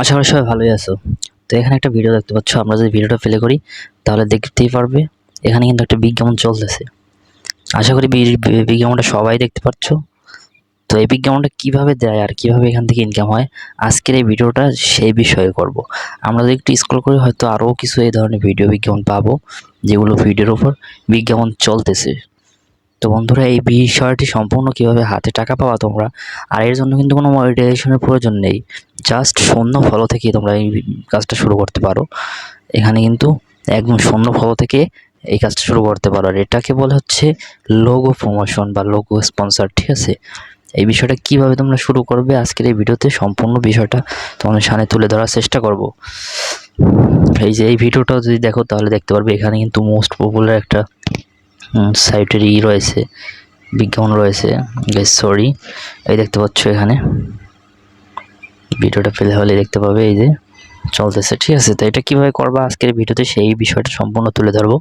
আশা করি সবাই ভালোই আছো। তো এখানে একটা ভিডিও দেখতে পাচ্ছ, আমরা যদি ভিডিওটা প্লে করি, তাহলে দেখতেই পারবে, এখানে কিন্তু একটা বিজ্ঞাপন চলতেছে। আশা করি বিজ্ঞাপনটা সবাই দেখতে পাচ্ছ তো এই বিজ্ঞাপনটা কীভাবে দেয় আর কীভাবে এখান থেকে ইনকাম হয়, আজকের এই ভিডিওটা সেই বিষয়ে করব। আমরা যদি একটু স্ক্রল করি, হয়তো আরও কিছু এই ধরনের ভিডিও বিজ্ঞাপন পাবো, যেগুলো ভিডিওর ওপর বিজ্ঞাপন চলতেছে। তো বন্ধুরা, এই বিষয়টি সম্পূর্ণ কীভাবে হাতে টাকা পাওয়া তোমরা, আর এর জন্য কিন্তু কোনো মনিটাইজেশনের প্রয়োজন নেই। জাস্ট শূন্য ফলো থেকে তোমরা এই কাজটা শুরু করতে পারো। এখানে কিন্তু একদম শূন্য ফলো থেকে এই কাজটা শুরু করতে পারো। আর এটাকে বলে হচ্ছে লোগো প্রমোশন বা লোগো স্পন্সর ঠিক আছে? এই বিষয়টা কীভাবে তোমরা শুরু করবে আজকের এই ভিডিওতে, সম্পূর্ণ বিষয়টা তোমাদের সামনে তুলে ধরার চেষ্টা করব। এই যে, এই ভিডিওটা যদি দেখো তাহলে দেখতে পারবে, এখানে কিন্তু মোস্ট পপুলার একটা সাইটের ই রয়েছে, বিজ্ঞাপন রয়েছে সরি এই দেখতে পাচ্ছ এখানে। ভিডিওটা ফেলে হলে দেখতে পাবে, এই যে চলতেছে, ঠিক আছে? তো এটা কীভাবে করবা? আজকের ভিডিওতে সেই বিষয়টা সম্পূর্ণ তুলে ধরবো।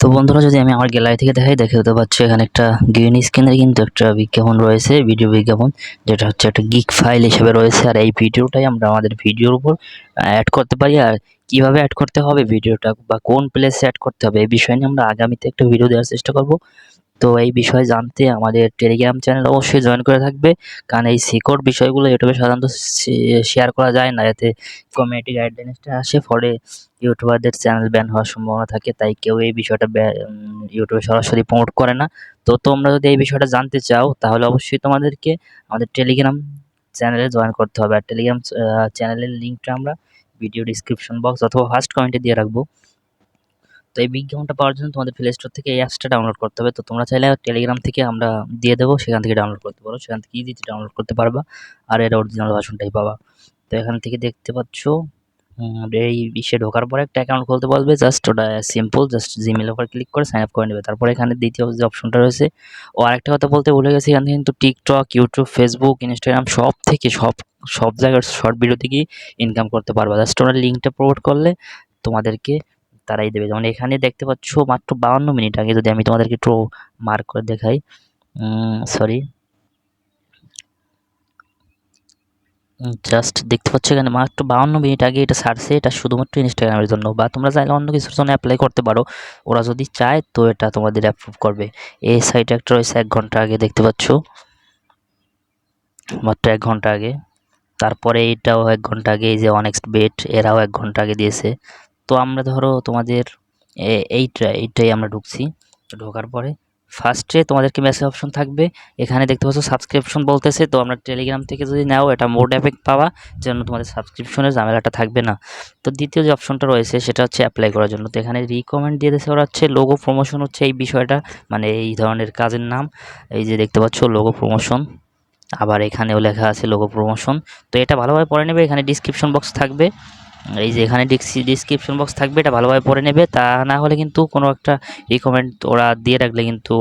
তো বন্ধুরা, যদি আমি আমার গ্যালারি থেকে দেখাই, দেখে হতে পারছি এখানে একটা গ্রিন স্ক্রিনের কিন্তু একটা বিজ্ঞাপন রয়েছে ভিডিও বিজ্ঞাপন, যেটা হচ্ছে একটা গিক ফাইল হিসেবে রয়েছে। আর এই ভিডিওটাই আমরা আমাদের ভিডিওর উপর অ্যাড করতে পারি। আর কীভাবে অ্যাড করতে হবে ভিডিওটা বা কোন প্লেসে অ্যাড করতে হবে, এই বিষয় নিয়ে আমরা আগামীতে একটা ভিডিও দেওয়ার চেষ্টা করব। তো এই বিষয়ে জানতে আমাদের টেলিগ্রাম চ্যানেল অবশ্যই জয়েন করে থাকবে। কারণ এই সিকিউর বিষয়গুলো ইউটিউবে সাধারণত শেয়ার করা যায় না। এতে কমিউনিটি গাইডলাইন্সটা আসে, ফলে ইউটিউবারদের চ্যানেল ব্যান হওয়ার সম্ভাবনা থাকে। তাই কেউ এই বিষয়টা ইউটিউবে সরাসরি প্রমোট করে না। তো তোমরা যদি এই বিষয়টা জানতে চাও, তাহলে অবশ্যই তোমাদেরকে আমাদের টেলিগ্রাম চ্যানেলে জয়েন করতে হবে। আর টেলিগ্রাম চ্যানেলের লিঙ্কটা আমরা ভিডিও ডিসক্রিপশন বক্স অথবা ফার্স্ট কমেন্টে দিয়ে রাখব। তো এই বিজ্ঞাপনটা পাওয়ার জন্য তোমাদের প্লে স্টোর থেকে এই অ্যাপসটা ডাউনলোড করতে হবে। তো তোমরা চাইলে টেলিগ্রাম থেকে আমরা দিয়ে দেবো, সেখান থেকে ডাউনলোড করতে পারো। সেখান থেকে ইজিতে ডাউনলোড করতে পারবা আর এর অরিজিনাল ভার্সনটাই পাবা। তো এখান থেকে দেখতে পাচ্ছ এই ইসে ঢোকার পরে একটা অ্যাকাউন্ট খুলতে বলবে জাস্ট ওটা সিম্পল জাস্ট জিমেল ওপর ক্লিক করে সাইন আপ করে নেবে। তারপরে এখানে দ্বিতীয় যে অপশনটা রয়েছে, ও আরেকটা কথা বলতে ভুলে গেছি, এখান কিন্তু টিকটক ইউটিউব ফেসবুক ইনস্টাগ্রাম সব থেকে সব সব জায়গার শর্ট ভিডিও থেকেই ইনকাম করতে পারবা। জাস্ট ওনার লিঙ্কটা প্রমোট করলে তোমাদেরকে তারাই দেবে। যেমন এখানে দেখতে পাচ্ছ মাত্র বাউন্ন মিনিট আগে যদি আমি তোমাদেরকে একটু মার্ক করে দেখাই। সরি জাস্ট দেখতে পাচ্ছ এখানে মাত্র বাউন্ন মিনিট আগে এটা ছাড়ছে এটা শুধুমাত্র ইনস্টাগ্রামের জন্য। বা তোমরা চাইলে অন্য কিছুর জন্য অ্যাপ্লাই করতে পারো। ওরা যদি চায় তো এটা তোমাদের অ্যাপ্রুভ করবে। এই সাইটে একটা রয়েছে এক ঘণ্টা আগে, দেখতে পাচ্ছ? মাত্র এক ঘণ্টা আগে। তারপরে এইটাও এক ঘণ্টা আগে, এই যে অনেক্সট বেট এরাও এক ঘণ্টা আগে দিয়েছে। তো আমরা ধরো তোমাদের এইটা, এইটাই আমরা ঢুকছি। ঢোকার পরে ফার্স্টে তোমাদেরকে মেসেজ অপশন থাকবে? এখানে দেখতে পাচ্ছ সাবস্ক্রিপশন বলতেছে, তো আমরা টেলিগ্রাম থেকে যদি নাও, এটা মোড এফেক্ট পাওয়া যেন তোমাদের সাবস্ক্রিপশনের ঝামেলাটা থাকবে না। তো দ্বিতীয় যে অপশনটা রয়েছে, সেটা হচ্ছে অ্যাপ্লাই করার জন্য। তো এখানে রিকমেন্ড দিয়ে দিয়েছে ওরা হচ্ছে লোগো প্রমোশন হচ্ছে এই বিষয়টা মানে এই ধরনের কাজের নাম। এই যে দেখতে পাচ্ছ লোগো প্রমোশন আবার এখানেও লেখা আছে লোগো প্রমোশন তো এটা ভালোভাবে পড়ে নেবে, এখানে ডিসক্রিপশন বক্স থাকবে। এই যে এখানে ডিসক্রিপশন বক্স থাকবে, এটা ভালোভাবে পড়ে নেবে। তা না হলে কিন্তু কোনো একটা রিকমেন্ড ওরা দিয়ে রাখলে কিন্তু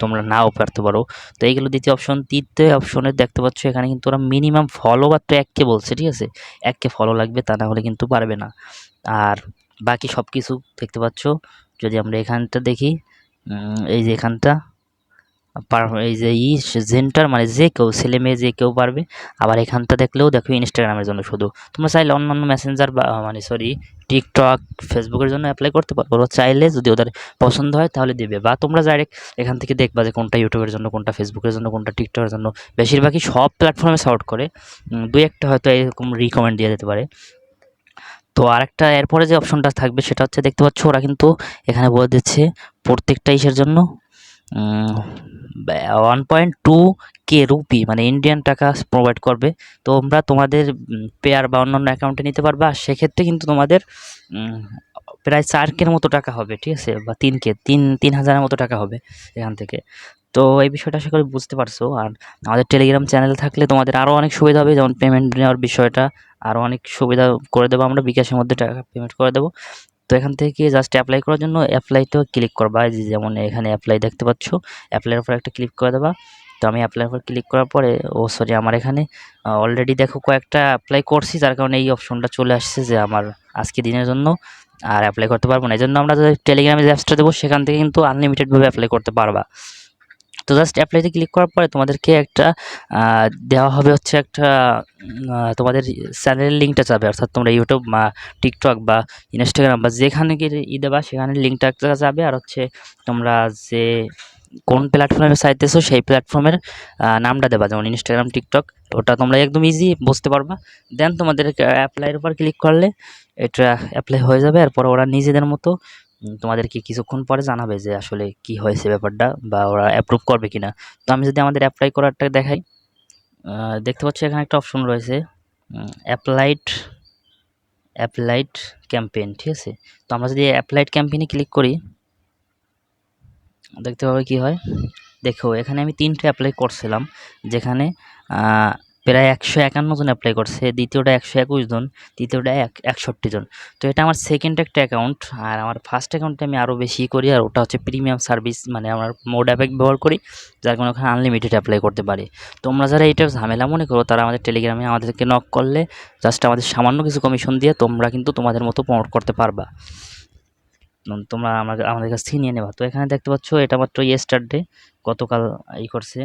তোমরা নাও পারতে পারো। তো এইগুলো দ্বিতীয় অপশন তৃতীয় অপশনে দেখতে পাচ্ছ, এখানে কিন্তু ওরা মিনিমাম ফলো বা মাত্র এককে বলছে, ঠিক আছে? এককে ফলো লাগবে, তা না হলে কিন্তু পারবে না। আর বাকি সব কিছু দেখতে পাচ্ছ, যদি আমরা এখানটা দেখি এই যে এখানটা এই যে ই জেন্টার মানে যে কেউ ছেলে মেয়ে যে কেউ পারবে, আবার এখানটা দেখলেও দেখো ইনস্টাগ্রামের জন্য শুধু। তোমরা চাইলে অন্যান্য মেসেঞ্জার বা মানে সরি টিকটক ফেসবুকের জন্য অ্যাপ্লাই করতে পারো। ওরা চাইলে যদি ওদের পছন্দ হয় তাহলে দেবে। বা তোমরা ডাইরেক্ট এখান থেকে দেখবা যে কোনটা ইউটিউবের জন্য, কোনটা ফেসবুকের জন্য, কোনটা টিকটকের জন্য। বেশিরভাগই সব প্ল্যাটফর্মে সাউট করে। দুই একটা হয়তো এরকম রিকমেন্ড দিয়ে যেতে পারে। তো আরেকটা এরপরে যে অপশনটা থাকবে সেটা হচ্ছে দেখতে পাচ্ছ ওরা কিন্তু এখানে বলে দিচ্ছে প্রত্যেকটা ইসের জন্য one point two K rupee মানে ইন্ডিয়ান টাকা প্রোভাইড করবে। তোমরা তোমাদের পেয়ার বা অন্যান্য অ্যাকাউন্টে নিতে পারবে। আর সেক্ষেত্রে কিন্তু তোমাদের প্রায় চার কের মতো টাকা হবে, ঠিক আছে? বা তিন কে তিন তিন হাজারের মতো টাকা হবে এখান থেকে। তো এই বিষয়টা আশা করি বুঝতে পারছ। আর আমাদের টেলিগ্রাম চ্যানেল থাকলে তোমাদের আরও অনেক সুবিধা হবে। যেমন পেমেন্ট নেওয়ার বিষয়টা আরও অনেক সুবিধা করে দেবো আমরা। বিকাশের মধ্যে টাকা পেমেন্ট করে দেবো। তো এখান থেকে জাস্ট অ্যাপ্লাই করার জন্য অ্যাপ্লাইতেও ক্লিক করবা। যেমন এখানে অ্যাপ্লাই দেখতে পাচ্ছ অ্যাপ্লাইয়ের উপর একটা ক্লিক করে দেবা। তো আমি অ্যাপ্লাইয়ের উপর ক্লিক করার পরে, ও সরি আমার এখানে অলরেডি দেখো কয়েকটা অ্যাপ্লাই করছি, যার কারণে এই অপশনটা চলে আসছে যে আমার আজকে দিনের জন্য আর অ্যাপ্লাই করতে পারব না। এই জন্য আমরা টেলিগ্রামে অ্যাপসটা দেবো, সেখান থেকে কিন্তু আনলিমিটেডভাবে অ্যাপ্লাই করতে পারবা। তো জাস্ট অ্যাপ্লাইতে ক্লিক করার পরে তোমাদেরকে একটা দেওয়া হবে হচ্ছে একটা তোমাদের চ্যানেলের লিঙ্কটা যাবে অর্থাৎ তোমরা ইউটিউব বা টিকটক বা ইনস্টাগ্রাম বা যেখানে গিয়ে ই দেবা, সেখানে লিঙ্কটা একটা যাবে। আর হচ্ছে তোমরা যে কোন প্ল্যাটফর্মে চাইতেছো সেই প্ল্যাটফর্মের নামটা দেবা। যেমন ইনস্টাগ্রাম টিকটক ওটা তোমরা একদম ইজি বুঝতে পারবা। দেন তোমাদের অ্যাপ্লাইয়ের উপর ক্লিক করলে এটা অ্যাপ্লাই হয়ে যাবে। এরপর ওরা নিজেদের মতো তোমাদেরকে কিছুক্ষণ পরে জানাবে যে আসলে কি হয়েছে ব্যাপারটা বা ওরা অ্যাপ্রুভ করবে কিনা। তো আমি যদি আমাদের অ্যাপ্লাই করারটা দেখাই দেখতে পাচ্ছি এখানে একটা অপশন রয়েছে অ্যাপ্লাইড অ্যাপ্লাইড ক্যাম্পেইন ঠিক আছে? তো আমরা যদি অ্যাপ্লাইড ক্যাম্পেইনে ক্লিক করি, দেখতে পাবে কি হয়? দেখো, এখানে আমি তিনটে অ্যাপ্লাই করছিলাম, যেখানে প্রায় একশো একান্ন জন অ্যাপ্লাই করছে, দ্বিতীয়টা একশো একুশ জন, তৃতীয়টা এক, একষট্টি জন। তো এটা আমার সেকেন্ড একটা অ্যাকাউন্ট আর আমার ফার্স্ট অ্যাকাউন্টে আমি আরও বেশি করি, আর ওটা হচ্ছে প্রিমিয়াম সার্ভিস মানে আমার মোড অ্যাপেক ব্যবহার করি, যার কারণে ওখানে আনলিমিটেড অ্যাপ্লাই করতে পারি। তোমরা যারা এটা ঝামেলা মনে করো, তারা আমাদের টেলিগ্রামে আমাদেরকে নক করলে জাস্ট আমাদের সামান্য কিছু কমিশন দিয়ে তোমরা কিন্তু তোমাদের মতো প্রমোট করতে পারবা। তোমরা আমাদের আমাদের কাছ থেকে নিয়ে নেবা। তো এখানে দেখতে পাচ্ছ, এটা মাত্র ইয়েস্টারডে গতকাল ই করছে,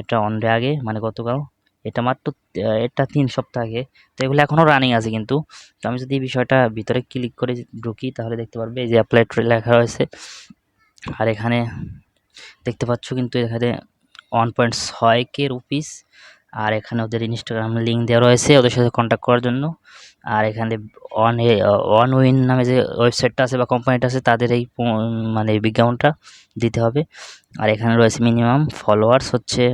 এটা অন ডে আগে মানে গতকাল এটা মাত্র এটা তিন সপ্তাহ আগে। তো এগুলো এখনও রানিং আছে কিন্তু। তো আমি যদি এই বিষয়টা ভিতরে ক্লিক করে ঢুকি, তাহলে দেখতে পারবে এই যে অ্যাপ্লাই লেখা রয়েছে। আর এখানে দেখতে পাচ্ছ কিন্তু এখানে ওয়ান পয়েন্ট ছয় কে রুপিস আর এখানে ওদের ইনস্টাগ্রাম লিঙ্ক দেওয়া রয়েছে ওদের সাথে কন্ট্যাক্ট করার জন্য। আর এখানে অন অন উইন নামে যে ওয়েবসাইটটা আছে বা কোম্পানিটা আছে, তাদের এই মানে বিজ্ঞাপনটা দিতে হবে। আর এখানে রয়েছে মিনিমাম ফলোয়ার্স হচ্ছে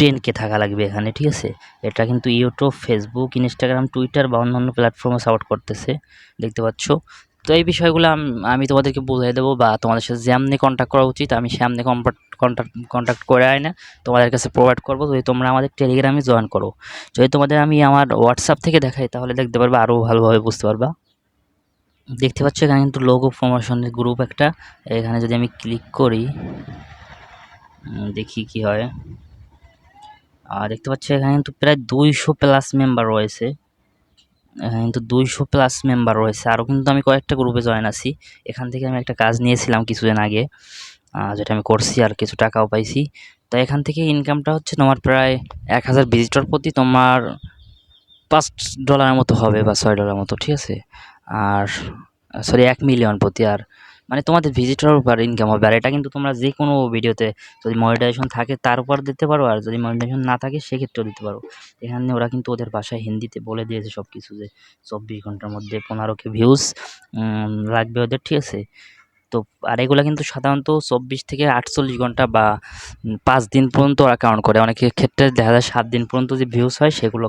টেন কে থাকা লাগবে এখানে, ঠিক আছে? এটা কিন্তু ইউটিউব ফেসবুক ইনস্টাগ্রাম টুইটার বা অন্যান্য প্ল্যাটফর্মে সাপোর্ট করতেছে, দেখতে পাচ্ছ? তো এই বিষয়গুলো আম- আমি তোমাদেরকে বুঝিয়ে দেবো বা তোমাদের সাথে যেমনি কন্ট্যাক্ট করা উচিত, আমি সেমনি কন্ট্যাক্ট কন্ট্যাক্ট করে আয় না, তোমাদের কাছে প্রোভাইড করব, যদি তোমরা আমাদের টেলিগ্রামে জয়েন করো। যদি তোমাদের আমি আমার হোয়াটসঅ্যাপ থেকে দেখাই, তাহলে দেখতে পারবে আরও ভালোভাবে বুঝতে পারবা। দেখতে পাচ্ছ এখানে কিন্তু লোগো প্রমোশনের গ্রুপ একটা, এখানে যদি আমি ক্লিক করি দেখি কি হয়। আর দেখতে পাচ্ছ এখানে কিন্তু প্রায় দুইশো প্লাস মেম্বার রয়েছে। এখানে কিন্তু দুইশো প্লাস মেম্বার রয়েছে। আরও কিন্তু আমি কয়েকটা গ্রুপে জয়েন আছি। এখান থেকে আমি একটা কাজ নিয়েছিলাম কিছুদিন আগে যেটা আমি করছি আর কিছু টাকাও পাইছি। তো এখান থেকে ইনকামটা হচ্ছে তোমার প্রায় এক হাজার ভিজিটর প্রতি তোমার পাঁচ ডলারের মতো হবে বা ছয় ডলার মতো, ঠিক আছে? আর সরি এক মিলিয়ন প্রতি। আর মানে তোমাদের ভিজিটর উপর ইনকাম হবে। আর এটা কিন্তু তোমরা যে কোনো ভিডিওতে যদি মনিটাইজেশন থাকে, তার উপর দিতে পারো। আর যদি মনিটাইজেশন না থাকে, সেক্ষেত্রেও দিতে পারো। এখানে ওরা কিন্তু ওদের ভাষায় হিন্দিতে বলে দিয়েছে সব কিছু যে, চব্বিশ ঘণ্টার মধ্যে পনেরো কে ভিউজ লাগবে ওদের, ঠিক আছে? তো, আর এগুলো কিন্তু সাধারণত চব্বিশ থেকে আটচল্লিশ ঘণ্টা বা পাঁচ দিন পর্যন্ত ওরা কাউন্ট করে। অনেকের ক্ষেত্রে দেখা যায় সাত দিন পর্যন্ত যে ভিউজ হয়, সেগুলো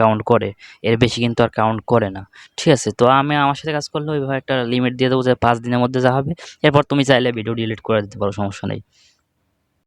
কাউন্ট করে। এর বেশি কিন্তু আর কাউন্ট করে না। ঠিক আছে, তো আমি আমার সাথে কাজ করলে ওইভাবে একটা লিমিট দিয়ে দেবো যে পাঁচ দিনের মধ্যে যা হবে। এরপর তুমি চাইলে ভিডিও ডিলিট করে দিতে পারো, সমস্যা নেই।